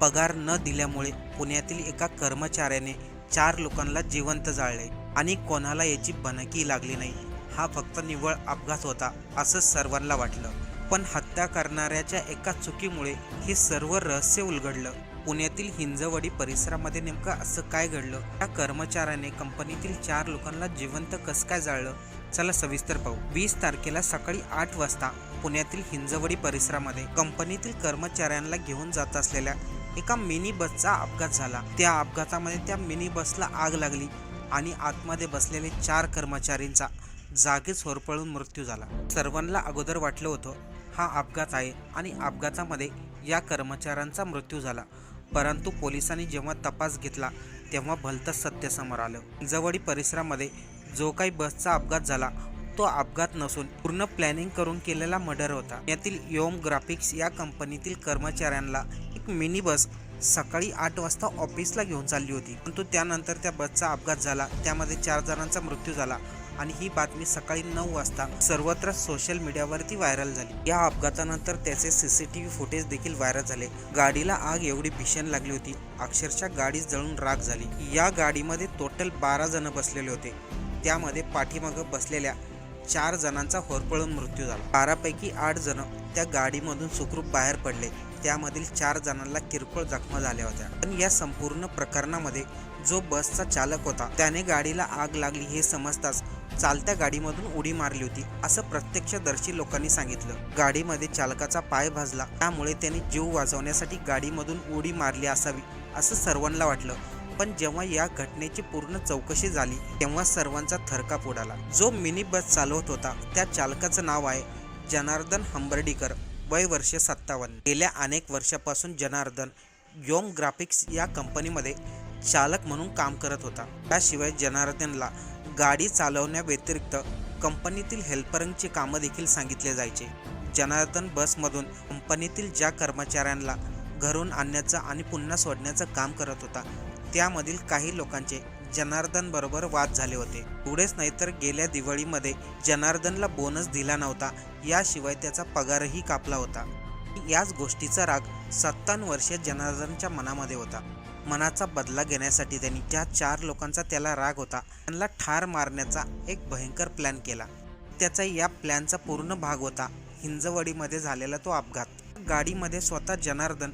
पगार न दिल्यामुळे पुण्यातील एका कर्मचाऱ्याने चार लोकांना जिवंत जाळले आणि कोणाला याची भनकी लागली नाही. हा फक्त निव्वळ अपघात होता असं सर्वांना वाटलं. पण हत्या करणाऱ्याच्या एका चुकीमुळे हे सर्व रहस्य उलगडलं. पुण्यातील हिंजवडी परिसरामध्ये नेमकं असं काय घडलं? त्या कर्मचाऱ्याने कंपनीतील चार लोकांना जिवंत कसं काय जाळलं? चला सविस्तर पाहू. वीस तारखेला सकाळी आठ वाजता पुण्यातील हिंजवडी परिसरामध्ये कंपनीतील कर्मचाऱ्यांना घेऊन जात असलेल्या एका मिनी बसचा अपघात झाला. त्या अपघातामध्ये त्या मिनी बसला आग लागली आणि आतमध्ये बसलेले चार कर्मचारींचा जागीच होरपळून मृत्यू झाला. सर्वांना अगोदर वाटलं होतं हा अपघात आहे आणि अपघातामध्ये या कर्मचाऱ्यांचा मृत्यू झाला. परंतु पोलिसांनी जेव्हा तपास घेतला तेव्हा भलतंच सत्य समोर आलं. जवळी परिसरामध्ये जो काही बसचा अपघात झाला तो अपघात नसून पूर्ण प्लॅनिंग करून केलेला मर्डर होता. यातील योम ग्राफिक्स या कंपनीतील कर्मचाऱ्यांना एक मिनी बस सकाळी आठ वाजता ऑफिसला घेऊन चालली होती. परंतु त्यानंतर त्या बसचा अपघात झाला. त्यामध्ये चार जणांचा मृत्यू झाला आणि ही बातमी सकाळी नऊ वाजता सर्वत्र सोशल मीडियावरती व्हायरल झाली. या अपघातानंतर त्याचे सीसीटीव्ही फुटेज देखील व्हायरल झाले. गाडीला आग एवढी भीषण लागली होती. अक्षरशः गाडी जळून राग झाली. या गाडीमध्ये टोटल बारा जण बसलेले होते. त्यामध्ये पाठीमागं बसलेल्या चार जणांचा होरपळून मृत्यू झाला. बारापैकी आठ जण त्या गाडीमधून सुखरूप बाहेर पडले. त्यामधील चार जणांना किरकोळ जखमा झाल्या होत्या. पण या संपूर्ण प्रकरणामध्ये जो बसचा चालक होता त्याने गाडीला आग लागली हे समजताच चालत्या गाडीमधून उडी मारली होती असं प्रत्यक्षदर्शी लोकांनी सांगितलं. गाडीमध्ये चालकाचा पाय भाजला त्यामुळे त्याने जीव वाचवण्यासाठी गाडीमधून उडी मारली असावी असं सर्वांना वाटलं. पण जेव्हा या घटनेची पूर्ण चौकशी झाली तेव्हा सर्वांचा थरकाप उडाला. जो मिनी बस चालवत होता त्या चालकाचं नाव आहे जनार्दन हंबर्डीकर वय वर्ष सत्तावन्न. गेल्या अनेक वर्षापासून जनार्दन योम ग्राफिक्स या कंपनीमध्ये चालक म्हणून काम करत होता. त्याशिवाय जनार्दनला गाडी चालवण्याव्यतिरिक्त कंपनीतील हेल्परिंगची कामं देखील सांगितले जायचे. जनार्दन बसमधून कंपनीतील ज्या कर्मचाऱ्यांना घरून आणण्याचं आणि पुन्हा सोडण्याचं काम करत होता त्यामधील काही लोकांचे जनार्दन बरोबर वाद झाले होते. पुढेच नाही तर गेल्या दिवाळीमध्ये जनार्दनला बोनस दिला नव्हता. याशिवाय त्याचा पगारही कापला होता. याच गोष्टीचा राग सत्तावन्न वर्षीय जनार्दनच्या मनामध्ये होता. मनाचा बदला घेण्यासाठी त्यांनी ज्या चार लोकांचा त्याला राग होता त्यांना ठार मारण्याचा एक भयंकर प्लॅन केला. त्याचा या प्लॅनचा पूर्ण भाग होता. हिंजवडीमध्ये झालेला तो अपघात. गाडीमध्ये स्वतः जनार्दन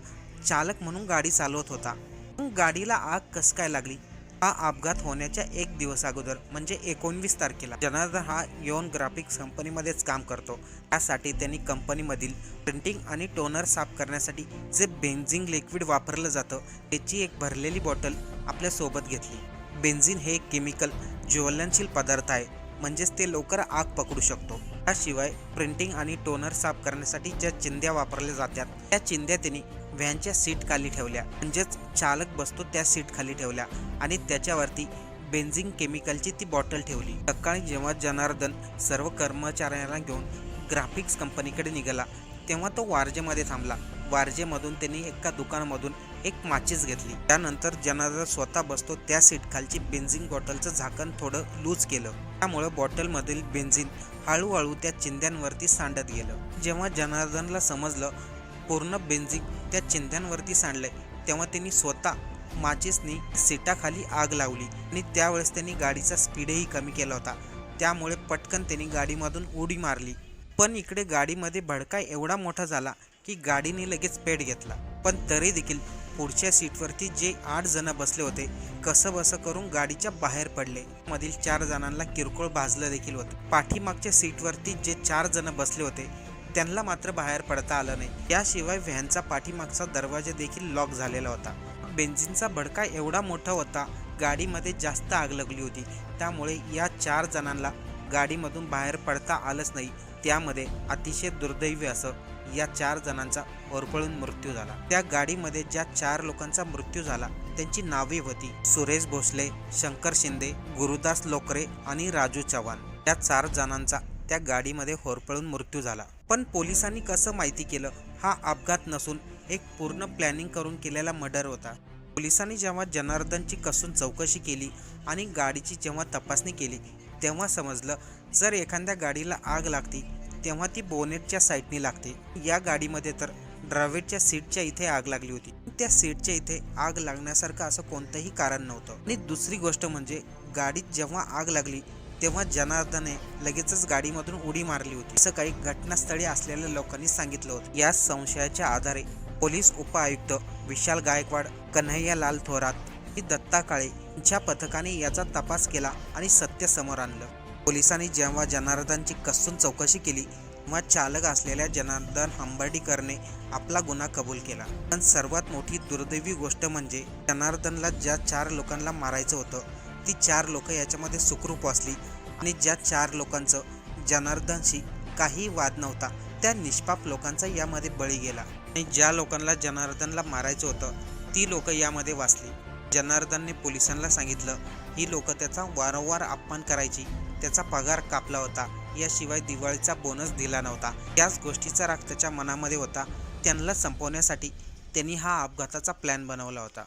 चालक म्हणून गाडी चालवत होता. गाडीला आग कसकाय लागली? हा अपघात होण्याच्या एक दिवस अगोदर म्हणजे एकोणवीस तारखेला. जनार्दन हा योन ग्राफिक्स कंपनीमध्येच काम करतो. त्यासाठी त्यांनी कंपनीमधील प्रिंटिंग आणि टोनर साफ करण्यासाठी जे बेन्झिन लिक्विड वापरलं जातं त्याची एक भरलेली बॉटल आपल्यासोबत घेतली. बेन्झिन हे एक केमिकल ज्वलनशील पदार्थ आहे म्हणजेच ते लवकर आग पकडू शकतो. त्याशिवाय प्रिंटिंग आणि टोनर साफ करण्यासाठी ज्या चिंध्या वापरल्या जातात त्या चिंध्या त्यांनी व्हॅनच्या सीट खाली ठेवल्या. म्हणजेच चालक बसतो त्या सीट खाली ठेवल्या आणि त्याच्यावरती बेन्झिंग केमिकलची ती बॉटल ठेवली. सकाळी जेव्हा जनार्दन सर्व कर्मचाऱ्यांना घेऊन ग्राफिक्स कंपनीकडे निघाला तेव्हा तो वारजेमध्ये थांबला. वारजेमधून त्यांनी एका दुकानामधून एक माचीस घेतली. त्यानंतर जनार्दन स्वतः बसतो. त्या सीट खालची बेन्झिन बॉटलचं झाकण थोडं लूज केलं. त्यामुळे बॉटलमधील बेन्झिन हळूहळू त्या चिंध्यांवरती सांडत गेलं. जेव्हा जनार्दनला समजलं पूर्ण बेन्झिन त्या चिंध्यांवरती सांडलंय तेव्हा त्यांनी स्वतः माचीसनी सीटाखाली आग लावली आणि त्यावेळेस त्यांनी गाडीचा स्पीडही कमी केला होता. त्यामुळे पटकन त्यांनी गाडीमधून उडी मारली. पण इकडे गाडीमध्ये भडका एवढा मोठा झाला की गाडीने लगेच पेट घेतला. पण तरी देखील पुढच्या सीटवरती जे आठ जण बसले होते कसं बसं करून गाडीच्या बाहेर पडले. मधील चार जणांना किरकोळ भाजलं देखील होतं. पाठीमागच्या सीटवरती जे चार जण बसले होते त्यांना मात्र बाहेर पडता आलं नाही. याशिवाय व्हॅनचा पाठीमागचा दरवाजा देखील लॉक झालेला होता. बेन्झिनचा भडका एवढा मोठा होता गाडीमध्ये जास्त आग लागली होती. त्यामुळे या चार जणांना गाडीमधून बाहेर पडता आलंच नाही. त्यामध्ये अतिशय दुर्दैवी असं या चार जणांचा होरपळून मृत्यू झाला. त्या गाडीमध्ये ज्या चार लोकांचा मृत्यू झाला त्यांची नावे होती सुरेश भोसले शंकर शिंदे गुरुदास लोकरे आणि राजू चव्हाण. या चार जणांचा त्या गाडीमध्ये होरपळून मृत्यू झाला. पण पोलिसांनी कसं माहिती केलं? हा अपघात नसून एक पूर्ण प्लॅनिंग करून केलेला मर्डर होता. पोलिसांनी जेव्हा जनार्दनची कसून चौकशी केली आणि गाडीची जेव्हा तपासणी केली तेव्हा समजलं जर एखाद्या गाडीला आग लागती तेव्हा ती बोनेटच्या साईडनी लागते. या गाडीमध्ये तर ड्रायव्हरच्या सीटच्या इथे आग लागली होती. त्या सीटच्या इथे आग लागण्यासारखं असं कोणतंही कारण नव्हतं. आणि दुसरी गोष्ट म्हणजे गाडीत जेव्हा आग लागली तेव्हा जनार्दने लगेचच गाडीमधून उडी मारली होती. असं काही घटनास्थळी असलेल्या लोकांनी सांगितलं होतं. या संशयाच्या आधारे पोलीस उपआयुक्त विशाल गायकवाड कन्हैया लाल थोरात ही दत्ता काळे यांच्या पथकाने याचा तपास केला आणि सत्य समोर आणलं. पोलिसांनी जेव्हा जनार्दनची कसून चौकशी केली तेव्हा चालक असलेल्या जनार्दन हंबर्डीकरने आपला गुन्हा कबूल केला. पण सर्वात मोठी दुर्दैवी गोष्ट म्हणजे जनार्दनला ज्या चार लोकांना मारायचं होतं ती चार लोक याच्यामध्ये सुखरूप असली आणि ज्या चार लोकांचं जनार्दनशी काही वाद नव्हता त्या निष्पाप लोकांचा यामध्ये बळी गेला. आणि ज्या लोकांना जनार्दनला मारायचं होतं ती लोक यामध्ये वाचली. जनार्दनने पोलिसांना सांगितलं ही लोक त्याचा वारंवार अपमान करायची त्याचा पगार कापला होता. याशिवाय दिवाळीचा बोनस दिला नव्हता. याच गोष्टीचा राग त्याच्या मनामध्ये होता. त्यांना संपवण्यासाठी त्यांनी हा अपघाताचा प्लॅन बनवला होता.